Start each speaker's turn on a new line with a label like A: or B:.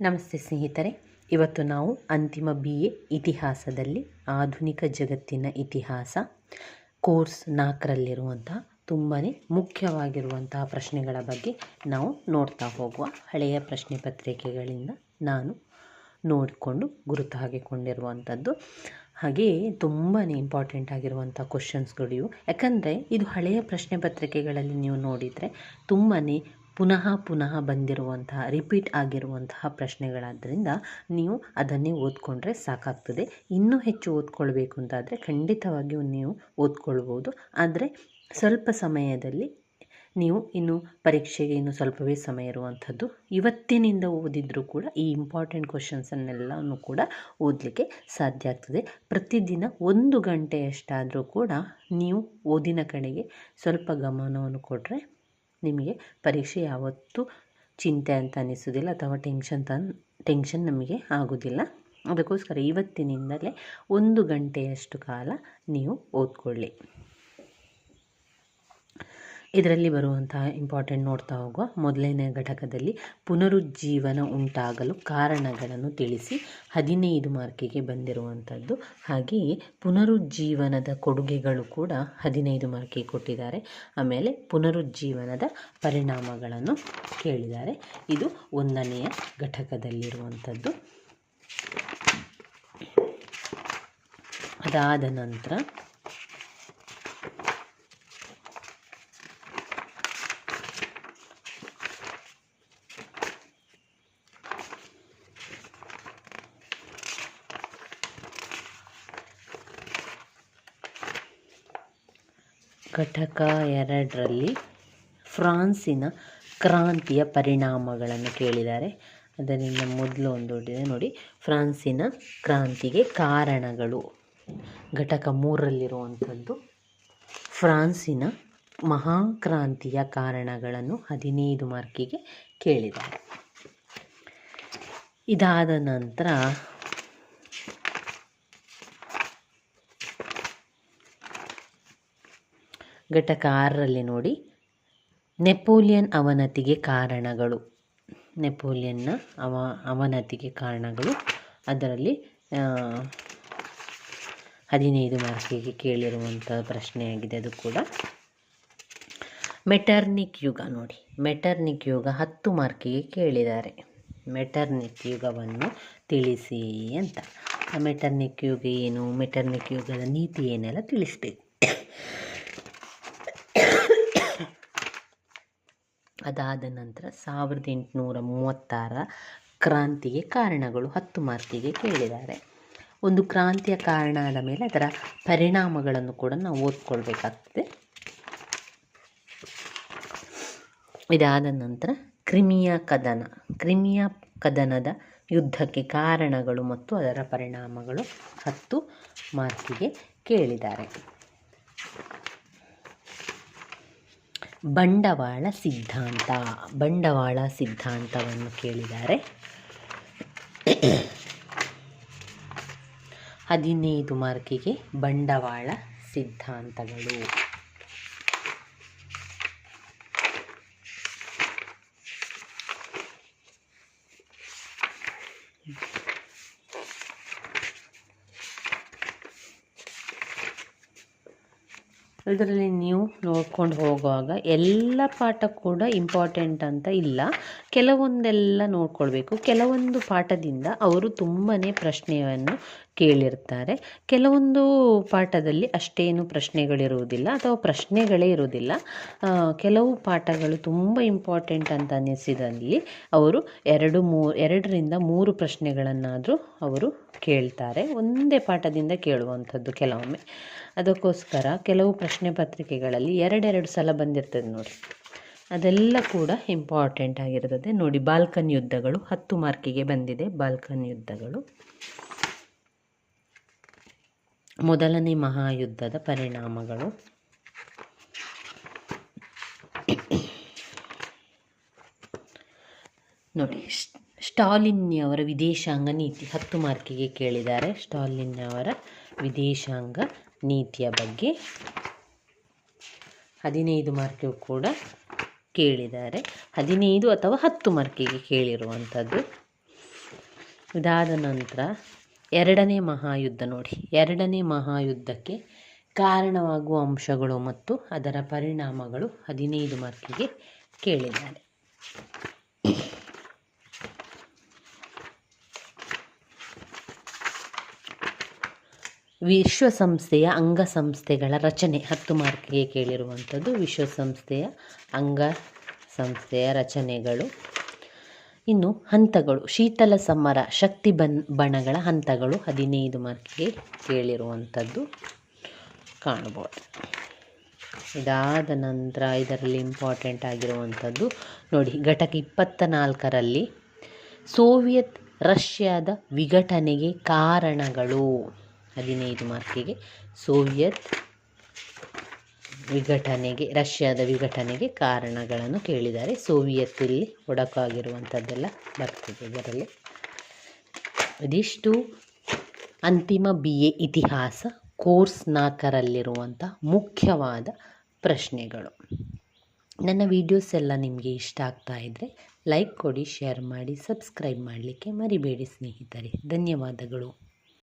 A: ನಮಸ್ತೆ ಸ್ನೇಹಿತರೆ, ಇವತ್ತು ನಾವು ಅಂತಿಮ ಬಿ ಎ ಇತಿಹಾಸದಲ್ಲಿ ಆಧುನಿಕ ಜಗತ್ತಿನ ಇತಿಹಾಸ, ಕೋರ್ಸ್ ನಾಲ್ಕರಲ್ಲಿರುವಂತಹ ತುಂಬಾ ಮುಖ್ಯವಾಗಿರುವಂತಹ ಪ್ರಶ್ನೆಗಳ ಬಗ್ಗೆ ನಾವು ನೋಡ್ತಾ ಹೋಗುವ ಹಳೆಯ ಪ್ರಶ್ನೆ ಪತ್ರಿಕೆಗಳಿಂದ ನಾನು ನೋಡಿಕೊಂಡು ಗುರುತು ಹಾಕಿಕೊಂಡಿರುವಂಥದ್ದು. ಹಾಗೆಯೇ ತುಂಬಾ ಇಂಪಾರ್ಟೆಂಟ್ ಆಗಿರುವಂಥ ಕ್ವಶನ್ಸ್ಗಳು ಇವು ಯಾಕಂದರೆ ಇದು ಹಳೆಯ ಪ್ರಶ್ನೆ ಪತ್ರಿಕೆಗಳಲ್ಲಿ ನೀವು ನೋಡಿದರೆ ತುಂಬಾ ಪುನಃ ಪುನಃ ಬಂದಿರುವಂತಹ ರಿಪೀಟ್ ಆಗಿರುವಂತಹ ಪ್ರಶ್ನೆಗಳಾದ್ದರಿಂದ ನೀವು ಅದನ್ನೇ ಓದ್ಕೊಂಡ್ರೆ ಸಾಕಾಗ್ತದೆ. ಇನ್ನೂ ಹೆಚ್ಚು ಓದ್ಕೊಳ್ಬೇಕು ಅಂತಾದರೆ ಖಂಡಿತವಾಗಿಯೂ ನೀವು ಓದ್ಕೊಳ್ಬೋದು. ಆದರೆ ಸ್ವಲ್ಪ ಸಮಯದಲ್ಲಿ ನೀವು ಇನ್ನು ಪರೀಕ್ಷೆಗೆ ಇನ್ನು ಸ್ವಲ್ಪವೇ ಸಮಯ ಇರುವಂಥದ್ದು, ಇವತ್ತಿನಿಂದ ಓದಿದರೂ ಕೂಡ ಈ ಇಂಪಾರ್ಟೆಂಟ್ ಕ್ವಶನ್ಸನ್ನೆಲ್ಲನೂ ಕೂಡ ಓದಲಿಕ್ಕೆ ಸಾಧ್ಯ ಆಗ್ತದೆ. ಪ್ರತಿದಿನ ಒಂದು ಗಂಟೆಯಷ್ಟಾದರೂ ಕೂಡ ನೀವು ಓದಿನ ಕಡೆಗೆ ಸ್ವಲ್ಪ ಗಮನವನ್ನು ಕೊಟ್ಟರೆ ನಿಮಗೆ ಪರೀಕ್ಷೆ ಯಾವತ್ತೂ ಚಿಂತೆ ಅಂತ ಅನ್ನಿಸೋದಿಲ್ಲ ಅಥವಾ ಟೆನ್ಷನ್ ತನ್, ಟೆನ್ಷನ್ ನಮಗೆ ಆಗೋದಿಲ್ಲ ಅದಕ್ಕೋಸ್ಕರ ಇವತ್ತಿನಿಂದಲೇ ಒಂದು ಗಂಟೆಯಷ್ಟು ಕಾಲ ನೀವು ಓದ್ಕೊಳ್ಳಿ. ಇದರಲ್ಲಿ ಬರುವಂತಹ ಇಂಪಾರ್ಟೆಂಟ್ ನೋಡ್ತಾ ಹೋಗುವ ಮೊದಲನೇ ಘಟಕದಲ್ಲಿ ಪುನರುಜ್ಜೀವನ ಉಂಟಾಗಲು ಕಾರಣಗಳನ್ನು ತಿಳಿಸಿ ಹದಿನೈದು ಮಾರ್ಕಿಗೆ ಬಂದಿರುವಂಥದ್ದು ಹಾಗೆಯೇ ಪುನರುಜ್ಜೀವನದ ಕೊಡುಗೆಗಳು ಕೂಡ ಹದಿನೈದು ಮಾರ್ಕಿಗೆ ಕೊಟ್ಟಿದ್ದಾರೆ. ಆಮೇಲೆ ಪುನರುಜ್ಜೀವನದ ಪರಿಣಾಮಗಳನ್ನು ಕೇಳಿದ್ದಾರೆ. ಇದು ಒಂದನೆಯ ಘಟಕದಲ್ಲಿರುವಂಥದ್ದು ಅದಾದ ನಂತರ ಘಟಕ ಎರಡರಲ್ಲಿ ಫ್ರಾನ್ಸಿನ ಕ್ರಾಂತಿಯ ಪರಿಣಾಮಗಳನ್ನು ಕೇಳಿದ್ದಾರೆ. ಅದರಿಂದ ಮೊದಲು ಒಂದು ಇದೆ ನೋಡಿ, ಫ್ರಾನ್ಸಿನ ಕ್ರಾಂತಿಗೆ ಕಾರಣಗಳು. ಘಟಕ ಮೂರರಲ್ಲಿರುವಂಥದ್ದು, ಫ್ರಾನ್ಸಿನ ಮಹಾಕ್ರಾಂತಿಯ ಕಾರಣಗಳನ್ನು ಹದಿನೈದು ಮಾರ್ಕಿಗೆ ಕೇಳಿದ್ದಾರೆ. ಇದಾದ ನಂತರ ಘಟಕ ಆರರಲ್ಲಿ ನೋಡಿ. ನೆಪೋಲಿಯನ್ ಅವನತಿಗೆ ಕಾರಣಗಳು. ನೆಪೋಲಿಯನ್ನ ಅವ, ಅವನತಿಗೆ ಕಾರಣಗಳು. ಅದರಲ್ಲಿ ಹದಿನೈದು ಮಾರ್ಕಿಗೆ ಕೇಳಿರುವಂಥ ಪ್ರಶ್ನೆಯಾಗಿದೆ ಅದು ಕೂಡ. ಮೆಟರ್ನಿಕ್ ಯುಗ ನೋಡಿ. ಮೆಟರ್ನಿಕ್ ಯುಗ ಹತ್ತು ಮಾರ್ಕಿಗೆ ಕೇಳಿದ್ದಾರೆ. ಮೆಟರ್ನಿಕ್ ಯುಗವನ್ನು ತಿಳಿಸಿ ಅಂತ. ಆ ಮೆಟರ್ನಿಕ್ ಯುಗ ಏನು? ಮೆಟರ್ನಿಕ್ ಯುಗದ ನೀತಿ ಏನೆಲ್ಲ ತಿಳಿಸ್ಬೇಕು? ಅದಾದ ನಂತರ ಸಾವಿರದ ಎಂಟುನೂರ ಮೂವತ್ತಾರ ಕ್ರಾಂತಿಗೆ ಕಾರಣಗಳು ಹತ್ತು ಮಾರ್ಕಿಗೆ ಕೇಳಿದ್ದಾರೆ. ಒಂದು ಕ್ರಾಂತಿಯ ಕಾರಣ ಆದ ಮೇಲೆ ಅದರ ಪರಿಣಾಮಗಳನ್ನು ಕೂಡ ನಾವು ಓದ್ಕೊಳ್ಬೇಕಾಗ್ತದೆ. ಇದಾದ ನಂತರ ಕ್ರಿಮಿಯ ಕದನ, ಕ್ರಿಮಿಯ ಕದನದ ಯುದ್ಧಕ್ಕೆ ಕಾರಣಗಳು ಮತ್ತು ಅದರ ಪರಿಣಾಮಗಳು ಹತ್ತು ಮಾರ್ಕಿಗೆ ಕೇಳಿದ್ದಾರೆ. ಬಂಡವಾಳ ಸಿದ್ಧಾಂತ. ಬಂಡವಾಳ ಸಿದ್ಧಾಂತವನ್ನು ಕೇಳಿದ್ದಾರೆ ಹದಿನೈದು ಮಾರ್ಕಿಗೆ ಬಂಡವಾಳ ಸಿದ್ಧಾಂತಗಳು. ಇದರಲ್ಲಿ ನೀವು ನೋಡ್ಕೊಂಡು ಹೋಗುವಾಗ ಎಲ್ಲ ಪಾಠ ಕೂಡ ಇಂಪಾರ್ಟೆಂಟ್ ಅಂತ ಇಲ್ಲ. ಕೆಲವೊಂದೆಲ್ಲ ನೋಡ್ಕೊಳ್ಬೇಕು. ಕೆಲವೊಂದು ಪಾಠದಿಂದ ಅವರು ತುಂಬಾ ಪ್ರಶ್ನೆಯನ್ನು ಕೇಳಿರ್ತಾರೆ. ಕೆಲವೊಂದು ಪಾಠದಲ್ಲಿ ಅಷ್ಟೇನು ಪ್ರಶ್ನೆಗಳಿರುವುದಿಲ್ಲ ಅಥವಾ ಪ್ರಶ್ನೆಗಳೇ ಇರುವುದಿಲ್ಲ. ಕೆಲವು ಪಾಠಗಳು ತುಂಬ ಇಂಪಾರ್ಟೆಂಟ್ ಅಂತ ಅನ್ನಿಸಿದಲ್ಲಿ ಅವರು ಎರಡು ಮೂ, ಎರಡರಿಂದ ಮೂರು ಪ್ರಶ್ನೆಗಳನ್ನಾದರೂ ಅವರು ಕೇಳ್ತಾರೆ. ಒಂದೇ ಪಾಠದಿಂದ ಕೇಳುವಂಥದ್ದು ಕೆಲವೊಮ್ಮೆ. ಅದಕ್ಕೋಸ್ಕರ ಕೆಲವು ಪ್ರಶ್ನೆ ಪತ್ರಿಕೆಗಳಲ್ಲಿ ಎರಡೆರಡು ಸಲ ಬಂದಿರ್ತದೆ ನೋಡಿ. ಅದೆಲ್ಲ ಕೂಡ ಇಂಪಾರ್ಟೆಂಟ್ ಆಗಿರ್ತದೆ. ನೋಡಿ, ಬಾಲ್ಕನ್ ಯುದ್ಧಗಳು ಹತ್ತು ಮಾರ್ಕಿಗೆ ಬಂದಿದೆ. ಬಾಲ್ಕನ್ ಯುದ್ಧಗಳು. ಮೊದಲನೇ ಮಹಾಯುದ್ಧದ ಪರಿಣಾಮಗಳು. ನೋಡಿ ಸ್ಟಾಲಿನ್ಯವರ ವಿದೇಶಾಂಗ ನೀತಿ, ಹತ್ತು ಮಾರ್ಕಿಗೆ ಕೇಳಿದ್ದಾರೆ. ಸ್ಟಾಲಿನ್ಯವರ ವಿದೇಶಾಂಗ ನೀತಿಯ ಬಗ್ಗೆ ಹದಿನೈದು ಮಾರ್ಕಿಗೂ ಕೂಡ ಕೇಳಿದ್ದಾರೆ. ಹದಿನೈದು ಅಥವಾ ಹತ್ತು ಮಾರ್ಕಿಗೆ ಕೇಳಿರುವಂಥದ್ದು. ಇದಾದ ನಂತರ ಎರಡನೇ ಮಹಾಯುದ್ಧ ನೋಡಿ. ಎರಡನೇ ಮಹಾಯುದ್ಧಕ್ಕೆ ಕಾರಣವಾಗುವ ಅಂಶಗಳು ಮತ್ತು ಅದರ ಪರಿಣಾಮಗಳು ಹದಿನೈದು ಮಾರ್ಕಿಗೆ ಕೇಳಿದ್ದಾರೆ. ವಿಶ್ವಸಂಸ್ಥೆಯ ಅಂಗಸಂಸ್ಥೆಗಳ ರಚನೆ ಹತ್ತು ಮಾರ್ಕಿಗೆ ಕೇಳಿರುವಂಥದ್ದು ವಿಶ್ವಸಂಸ್ಥೆಯ ಅಂಗ ಸಂಸ್ಥೆಯ ರಚನೆಗಳು ಇನ್ನು ಹಂತಗಳು, ಶೀತಲ ಸಮರ, ಶಕ್ತಿ ಬನ್, ಬಣಗಳ ಹಂತಗಳು ಹದಿನೈದು ಮಾರ್ಕ್ಗೆ ಕೇಳಿರುವಂಥದ್ದು ಕಾಣ್ಬೋದು. ಇದಾದ ನಂತರ ಇದರಲ್ಲಿ ಇಂಪಾರ್ಟೆಂಟ್ ಆಗಿರುವಂಥದ್ದು ನೋಡಿ, ಘಟಕ ಇಪ್ಪತ್ತ ನಾಲ್ಕರಲ್ಲಿ ಸೋವಿಯತ್ ರಷ್ಯಾದ ವಿಘಟನೆಗೆ ಕಾರಣಗಳು ಹದಿನೈದು ಮಾರ್ಕಿಗೆ ಸೋವಿಯತ್ ವಿಘಟನೆಗೆ, ರಷ್ಯಾದ ವಿಘಟನೆಗೆ ಕಾರಣಗಳನ್ನು ಕೇಳಿದ್ದಾರೆ. ಸೋವಿಯತ್ ಇಲ್ಲಿ ಒಡಕಾಗಿರುವಂಥದ್ದೆಲ್ಲ ಬರ್ತದೆ ಇದರಲ್ಲಿ. ಇದಿಷ್ಟು ಅಂತಿಮ ಬಿ ಎ ಇತಿಹಾಸ ಕೋರ್ಸ್ ನಾಲ್ಕರಲ್ಲಿರುವಂಥ ಮುಖ್ಯವಾದ ಪ್ರಶ್ನೆಗಳು. ನನ್ನ ವೀಡಿಯೋಸ್ ಎಲ್ಲ ನಿಮಗೆ ಇಷ್ಟ ಆಗ್ತಾ ಇದ್ದರೆ ಲೈಕ್ ಕೊಡಿ, ಶೇರ್ ಮಾಡಿ, ಸಬ್ಸ್ಕ್ರೈಬ್ ಮಾಡಲಿಕ್ಕೆ ಮರಿಬೇಡಿ ಸ್ನೇಹಿತರೆ. ಧನ್ಯವಾದಗಳು.